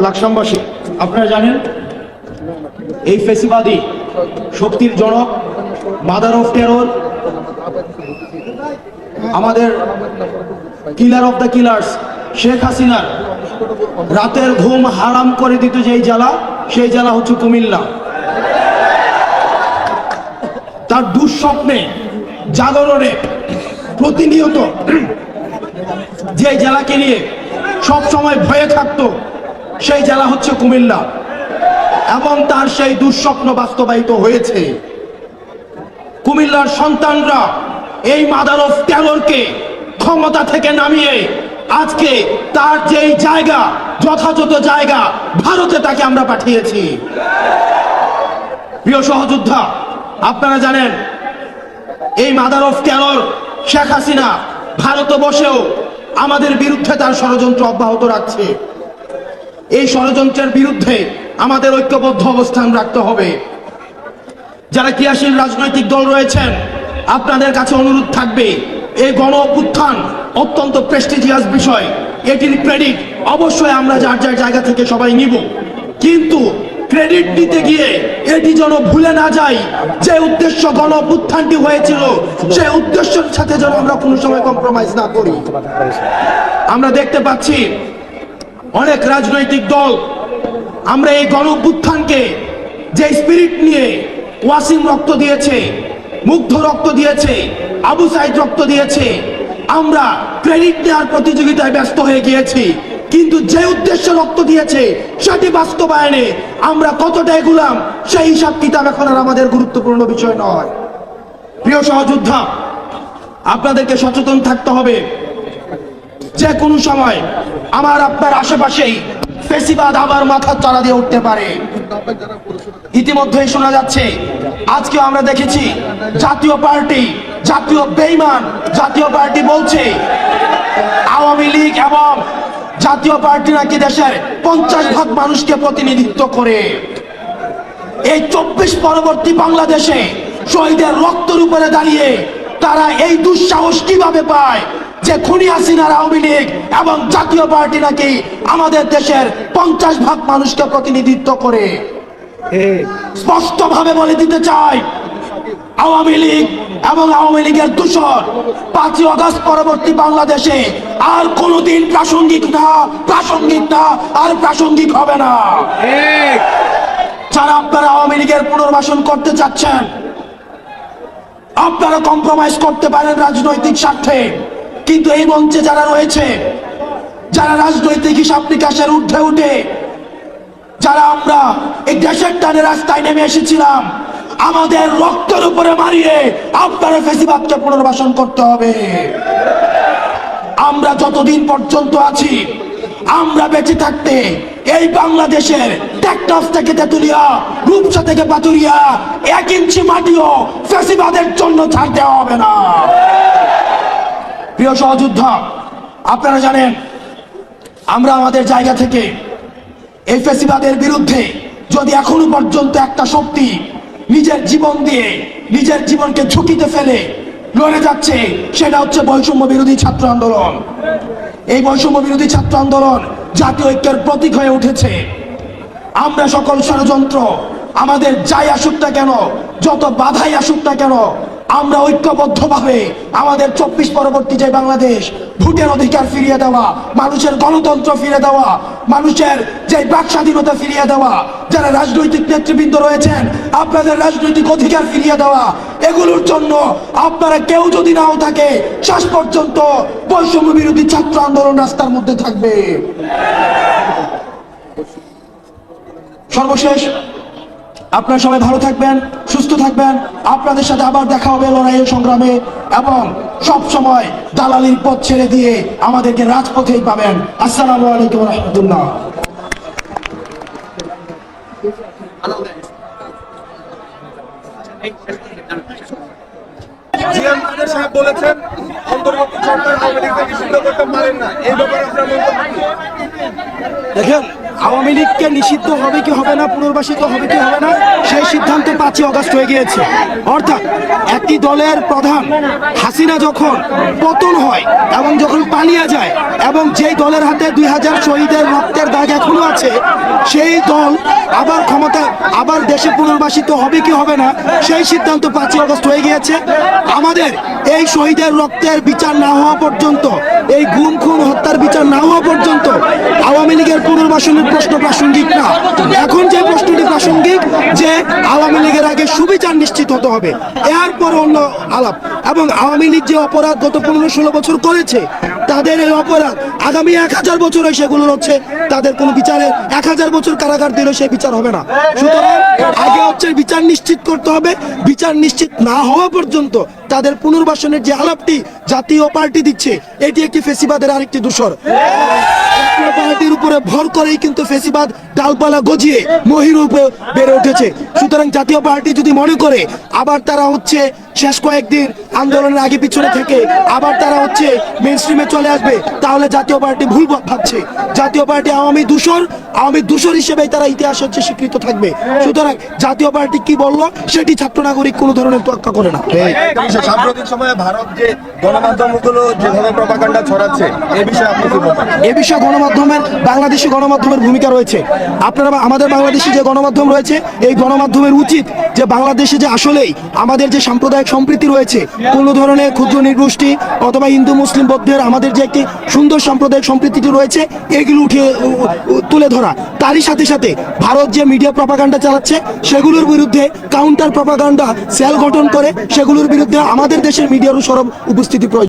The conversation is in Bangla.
লাকসামবাসী আপনারা জানেন এই ফেসিবাদী শক্তির জনক মাদার অফ টেরর আমাদের killer of the killers Sheikh হাসিনার রাতের ঘুম হারাম করে দিত যেই জেলা সেই জেলা হচ্ছে কুমিল্লা। তার দুঃস্বপ্নে, জাগরণে প্রতিনিয়ত যে জেলাকে নিয়ে সব সময় ভয়ে থাকতো সেই জেলা হচ্ছে কুমিল্লা। এবং তার সেই দুঃস্বপ্ন বাস্তবায়িত হয়েছে। কুমিল্লার সন্তানরা এই মাদার অফ ক্ষমতা থেকে নামিয়ে আজকে তার যেই জায়গা, যথাযথ জায়গা ভারতে তাকে আমরা পাঠিয়েছি। প্রিয় সহযোদ্ধা, আপনারা জানেন, এই mother of terror Sheikh Hasina ভারতে বসেও আমাদের বিরুদ্ধে তার ষড়যন্ত্র অব্যাহত রাখছে। এই ষড়যন্ত্রের বিরুদ্ধে আমাদের ঐক্যবদ্ধ অবস্থান রাখতে হবে। যারা ক্রিয়াশীল রাজনৈতিক দল রয়েছেন, আপনাদের কাছে অনুরোধ থাকবে, এই গণ অভ্যুত্থান অত্যন্ত প্রেস্টিজিয়াস বিষয়। এটির ক্রেডিট অবশ্যই আমরা যার যার জায়গা থেকে সবাই নিব। কিন্তু ক্রেডিট নিতে গিয়ে এটি যেন ভুলে না যাই, যে উদ্দেশ্য গণ অভ্যুত্থানটি হয়েছিল, সেই উদ্দেশ্যের সাথে যেন আমরা কোনো সময় কম্প্রোমাইজ না করি। আমরা দেখতে পাচ্ছি অনেক রাজনৈতিক দল, আমরা এই গণ যে স্পিরিট নিয়ে ওয়াসিম রক্ত দিয়েছে, মুগ্ধ রক্ত দিয়েছে, আবু সাইদ রক্ত দিয়েছে, আমরা ক্রেডিট নেওয়ার প্রতিযোগিতায় ব্যস্ত হয়ে গিয়েছি। কিন্তু যে উদ্দেশ্যে রক্ত দিয়েছে, সেটি বাস্তবায়নে আমরা কতটা এগুলাম, সেই হিসাব কিতাব এখন আর আমাদের গুরুত্বপূর্ণ বিষয় নয়। প্রিয় সহযোদ্ধা, আপনাদেরকে সচেতন থাকতে হবে। যে কোনো সময় আমার আপনার আশেপাশেই ফেসিবাদ আবার মাথার চারা দিয়ে উঠতে পারে। ইতিমধ্যেই শোনা যাচ্ছে আজকে আমরা দেখেছি জাতীয় পার্টি, জাতীয় বেইমান, জাতীয় পার্টি বলছে, আওয়ামী লীগ এবং জাতীয় পার্টি নাকি দেশের পঞ্চাশ ভাগ মানুষকে প্রতিনিধিত্ব করে। এই চব্বিশ পরবর্তী বাংলাদেশে শহীদের রক্তের উপরে দাঁড়িয়ে তারা এই দুঃসাহস কীভাবে পায়? যে খুনি হাসিনার আওয়ামী লীগ এবং জাতীয় পার্টি নাকি আমাদের দেশের পঞ্চাশ ভাগ মানুষকে প্রতিনিধিত্ব করে। স্পষ্ট ভাবে বলে দিতে চাই আওয়ামী লীগ এবং আওয়ামী লীগের দূষণ পাঁচই অগস্ট পরবর্তী বাংলাদেশে আর কোনোদিন প্রাসঙ্গিক না প্রাসঙ্গিক না আর প্রাসঙ্গিক হবে না। যারা আপনারা আওয়ামী লীগের পুনর্বাসন করতে চাচ্ছেন আপনারা কম্প্রোমাইজ করতে পারেন রাজনৈতিক স্বার্থে। কিন্তু এই মঞ্চে যারা রয়েছে, যারা রাজনৈতিক হিসাব নিকাশের উঠে উঠে, যারা আমরা এই দেশের টানে রাস্তায় নেমে এসেছিলাম, আমাদের রক্তের উপরে মারিয়ে আপনারা ফেসিবাদকে পুনর্বাসন করতে হবে। আমরা যতদিন পর্যন্ত আছি, আমরা বেঁচে থাকতে এই বাংলাদেশের টেকনাফ থেকে তেতুলিয়া, রূপসা থেকে পাতুরিয়া এক ইঞ্চি মাটিও ফেসিবাদের জন্য ছাড় দেওয়া হবে না। প্রিয় সহযোদ্ধা, আপনারা জানেন, আমরা আমাদের জায়গা থেকে এই ফেসিবাদের বিরুদ্ধে যদি এখনও পর্যন্ত একটা শক্তি নিজের জীবন দিয়ে নিজের জীবনকে ঝুঁকিতে ফেলে লড়ে যাচ্ছে, সেটা হচ্ছে বৈষম্য বিরোধী ছাত্র আন্দোলন। এই বৈষম্য বিরোধী ছাত্র আন্দোলন জাতীয় ঐক্যের প্রতীক হয়ে উঠেছে। আমরা সকল ষড়যন্ত্র আমাদের যাই আসুক না কেন, যত বাধাই আসুক না কেন আমরা ঐক্যবদ্ধভাবে আমাদের চব্বিশ পরবর্তী যে বাংলাদেশ, ভোটের অধিকার ফিরিয়ে দেওয়া, মানুষের গণতন্ত্র ফিরে দেওয়া, মানুষের যে বাক স্বাধীনতা ফিরিয়ে দেওয়া, যারা রাজনৈতিক নেতৃবৃন্দ রয়েছেন, আপনাদের রাজনৈতিক অধিকার ফিরিয়ে দেওয়া, এগুলোর জন্য আপনারা কেউ যদি নাও থাকে, শেষ পর্যন্ত বৈষম্য বিরোধী ছাত্র আন্দোলন রাস্তার মধ্যে থাকবে। সর্বশেষ আপনারা সবাই ভালো থাকবেন সুস্থ থাকবেন। আপনাদের সাথে আবার দেখা হবে লড়াইয়ের সংগ্রামে এবং সব সময় দালালির পথ ছেড়ে দিয়ে আমাদেরকে রাজপথেই পাবেন। আসসালামু আলাইকুম রহমতুল্লাহ। সাহেব বলেছেন অন্তর্বর্তী সরকার নিষিদ্ধ করতে পারেন না। এই ব্যাপারে আপনার দেখেন আওয়ামী লীগকে নিষিদ্ধ হবে কি হবে না, পুনর্বাসিত হবে কি হবে না, সেই সিদ্ধান্ত পাঁচই অগস্ট হয়ে গিয়েছে। অর্থাৎ একটি দলের প্রধান হাসিনা যখন পতন হয় এবং যখন পালিয়ে যায় এবং যেই দলের হাতে দুই হাজার শহীদের রক্তের দাগ এখনও আছে, সেই দল আবার ক্ষমতা, আবার দেশে পুনর্বাসিত হবে কি হবে না, সেই সিদ্ধান্ত পাঁচই অগস্ট হয়ে গিয়েছে। আমাদের এই শহীদের রক্তের বিচার না হওয়া পর্যন্ত, এই গুম খুন হত্যার বিচার না হওয়া পর্যন্ত আওয়ামী লীগের পুনর্বাসনের প্রশ্ন প্রাসঙ্গিক না। এখন যে প্রশ্নটি প্রাসঙ্গিক, যে আওয়ামী লীগের আগে সুবিচার নিশ্চিত হতে হবে এরপর অন্য আলাপ। এবং আওয়ামী লীগ যে অপরাধ গত পনেরো ষোলো বছর করেছে, তাদের এই অপরাধ আগামী এক হাজার বছরে সেগুলো হচ্ছে তাদের কোনো বিচারে এক হাজার বছর কারাগার দিলে সেই বিচার হবে না। সুতরাং আগে হচ্ছে বিচার নিশ্চিত করতে হবে, বিচার নিশ্চিত না হওয়া পর্যন্ত তাদের পুনর্বাসনের যে আলাপটি জাতীয় পার্টি দিচ্ছে, এটি একটি ফেসিবাদের আরেকটি দূষর জাতীয় পার্টির উপরে ভর করেই কিন্তু ফেসিবাদ ডালপালা গজিয়ে মহিরূপে বেড়ে উঠেছে। সুতরাং জাতীয় পার্টি যদি মনে করে আবার তারা হচ্ছে শেষ কয়েকদিন আন্দোলনের আগে পিছনে থেকে আবার তারা হচ্ছে মেন স্ট্রিমে চলে আসবে তাহলে জাতীয় পার্টি ভুল ভাবছে। জাতীয় পার্টি আওয়ামী দূষর আওয়ামী দূষর হিসেবে তারা ইতিহাস হচ্ছে স্বীকৃত থাকবে। সুতরাং জাতীয় পার্টি কি বলল সেটি ছাত্র নাগরিক কোনো ধরনের তোয়াক্কা করে না। সাম্প্রতিক সময়ে ভারত যে গণমাধ্যমগুলো যেভাবে প্রপাগান্ডা ছড়াচ্ছে এই বিষয়ে আপনি কি বলবেন? এ বিষয়ে গণমাধ্যমের বাংলাদেশি গণমাধ্যমের ভূমিকা রয়েছে। আপনারা আমাদের বাংলাদেশি যে গণমাধ্যম রয়েছে এই গণমাধ্যমের উচিত যে বাংলাদেশে যে আসলেই আমাদের যে সাম্প্রদায়িক সম্প্রীতি রয়েছে, কোনো ধরনের ক্ষুদ্র নির্গোষ্ঠী অথবা হিন্দু, মুসলিম বৌদ্ধের আমাদের যে একটি সুন্দর সাম্প্রদায়িক সম্প্রীতিটি রয়েছে, এগুলো উঠিয়ে তুলে ধরা। তারই সাথে সাথে ভারত যে মিডিয়া প্রপাগান্ডা চালাচ্ছে, সেগুলোর বিরুদ্ধে কাউন্টার প্রপাগান্ডা সেল গঠন করে, সেগুলোর বিরুদ্ধে আমাদের দেশের মিডিয়ারও সরব উপস্থিতি প্রয়োজন।